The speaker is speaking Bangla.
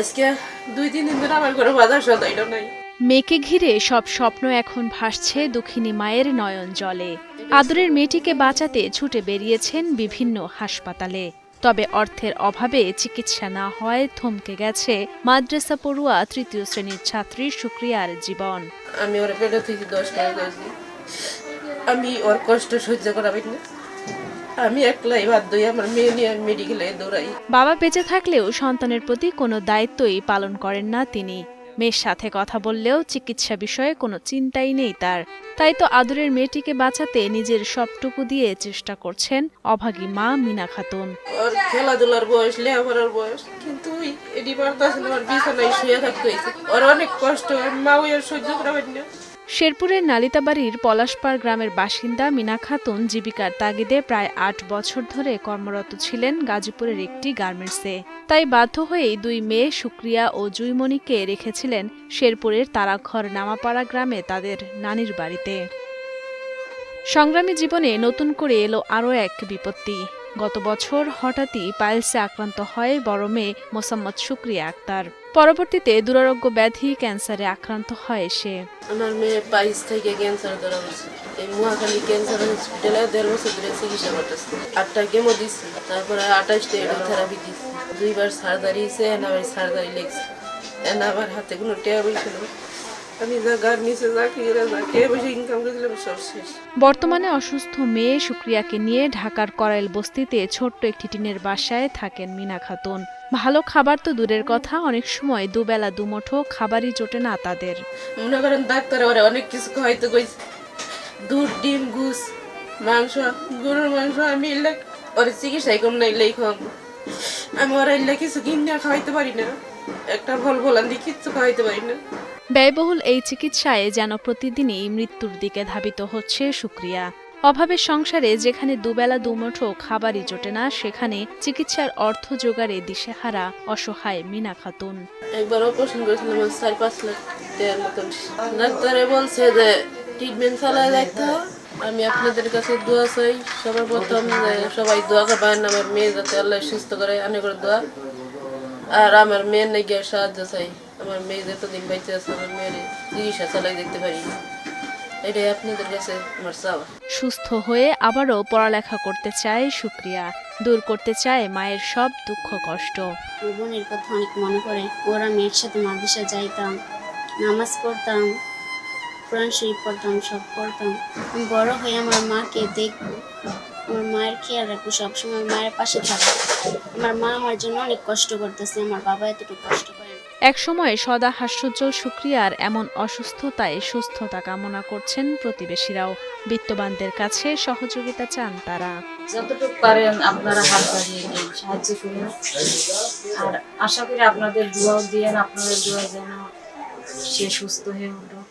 আজকে দুই তিন দিন ধরে আমার ঘরে বাজার সদাইটা নাই? মেয়েকে ঘিরে সব স্বপ্ন এখন ভাসছে দুঃখিনী মায়ের নয়ন জলে। আদরের মেয়েটিকে বাঁচাতে ছুটে বেরিয়েছেন বিভিন্ন হাসপাতালে। তবে অর্থের অভাবে চিকিৎসা না হওয়ায় থমকে গেছে মাদ্রাসা পড়ুয়া তৃতীয় শ্রেণির ছাত্রী সুক্রিয়ার জীবন। আমি ওর পেটে থেকে দশ টাকা আমি ওর কষ্ট সহ্য করাবি না। আমি একলাই বাধ্য আমার মেয়ে নিয়ে মেডিকেলে দৌড়াই। বাবা বেঁচে থাকলেও সন্তানের প্রতি কোনো দায়িত্বই পালন করেন না তিনি। মেয়ের সাথে কথা বললেও চিকিৎসা বিষয়ে কোনো চিন্তাই নেই তার। তাই তো আদরের মেয়েটিকে বাঁচাতে নিজের সবটুকু দিয়ে চেষ্টা করছেন অভাগী মা মিনা খাতুন। ওর খেলাধুলার বয়স লেখাপড়ার বয়স কিন্তু এটি পারতাছে বিছানায় শুয়ে থাকতে ওর অনেক কষ্ট মা ওই সহ্য না। শেরপুরের নালিতাবাড়ির পলাশপাড় গ্রামের বাসিন্দা মিনা খাতুন জীবিকার তাগিদে প্রায় আট বছর ধরে কর্মরত ছিলেন গাজীপুরের একটি গার্মেন্টসে। তাই বাধ্য হয়েই দুই মেয়ে সুক্রিয়া ও জুইমণিকে রেখেছিলেন শেরপুরের তারাঘর নামাপাড়া গ্রামে তাদের নানির বাড়িতে। সংগ্রামী জীবনে নতুন করে এলো আরও এক বিপত্তি। গত বছর হঠাৎই পাইলসে আক্রান্ত হয় বড় মেয়ে মোসাম্মদ শুক্রিয়া আক্তার। পরবর্তীতে দুরারোগ্য ব্যাধি ক্যান্সারে আক্রান্ত হয় সে। আমার মেয়ে বাইশ থেকে ক্যান্সার ধরা হয়েছে। এই মহাখালী ক্যান্সার হসপিটালে দেড় বছর ধরে চিকিৎসা করতেছে। আটটা কেমো দিচ্ছি তারপরে আঠাশটা থেরাপি দিচ্ছি দুইবার সার্জারি হয়েছে এনাবার সার্জারি লেগছে। এনা আমার হাতে কোনো টেয়া পয়সা বর্তমানে অসুস্থ মেয়ে সুক্রিয়াকে নিয়ে ঢাকার করাইল বস্তিতে ছোট্ট একটি টিনের বাসায় থাকেন মিনা খাতুন। ভালো খাবার তো দূরের কথা অনেক সময় দুবেলা দুমুঠো খাবারই জোটে না তাদের। মনে করেন ডাক্তার ওরা অনেক কিছু খাওয়াইতে কইছে। দুধ ডিম ঘুষ মাংস গরুর মাংস আমি এলে ওর চিকিৎসাই কম না এলেই আমি ওরা এলে কিছু কিনে খাওয়াইতে পারি না। একটা ফল ফল আনতে কিচ্ছু খাওয়াইতে পারি না। ব্যয়বহুল এই চিকিৎসায় যেন প্রতিদিনই মৃত্যুর দিকে ধাবিত হচ্ছে সুক্রিয়া। অভাবের সংসারে যেখানে দুবেলা দুমুঠো খাবারই জোটে না, সেখানে চিকিৎসার অর্থ জোগাড়ে দিশেহারা অসহায় মিনা খাতুন। একবার অপারেশন করেছিলাম চার পাঁচ লাখ টাকার মতন বলছে যে ট্রিটমেন্ট চালায় দেখতে আমি আপনাদের কাছে দোয়া চাই সবার প্রথম সবাই দোয়া করবেন, আমার মেয়ে যাতে আল্লাহ সুস্থ করে, আনে করে দোয়া। আর আমার মেয়ের নাকি সাহায্য চাই। আমার মেয়ে যতদিন বেঁচে আছে আমার মেয়ের চিকিৎসা চালাই দেখতে পারি এটাই আপনাদের কাছে আমার চাওয়া। সুস্থ হয়ে আবারও পড়ালেখা করতে চায় সুক্রিয়া দূর করতে চায় মায়ের সব দুঃখ কষ্ট। বোনের কথা অনেক মনে পড়ে। ওরা আমি একসাথে মাদ্রাসা যাইতাম নামাজ পড়তাম কোরআন শরীফ পড়তাম সব পড়তাম। আমি বড় হয়ে আমার মাকে দেখব। আমার মায়ের খেয়াল রাখব সবসময় মায়ের পাশে থাকব। আমার মা আমার জন্য অনেক কষ্ট করতেছে আমার বাবা এতটুকু কষ্ট করে একসময় সদা হাস্যোজ্জ্বল সুক্রিয়ার এমন অসুস্থতায় সুস্থতা কামনা করছেন প্রতিবেশীরাও। বিত্তবানদের কাছে সহযোগিতা চান তারা। যতটুকু পারেন আপনারা হাত বাড়িয়ে দিন, সাহায্য করুন। আর আশা করি আপনাদের দোয়াও দিয়েন, আপনাদের দোয়া যেন সে সুস্থ হয়ে উঠুক।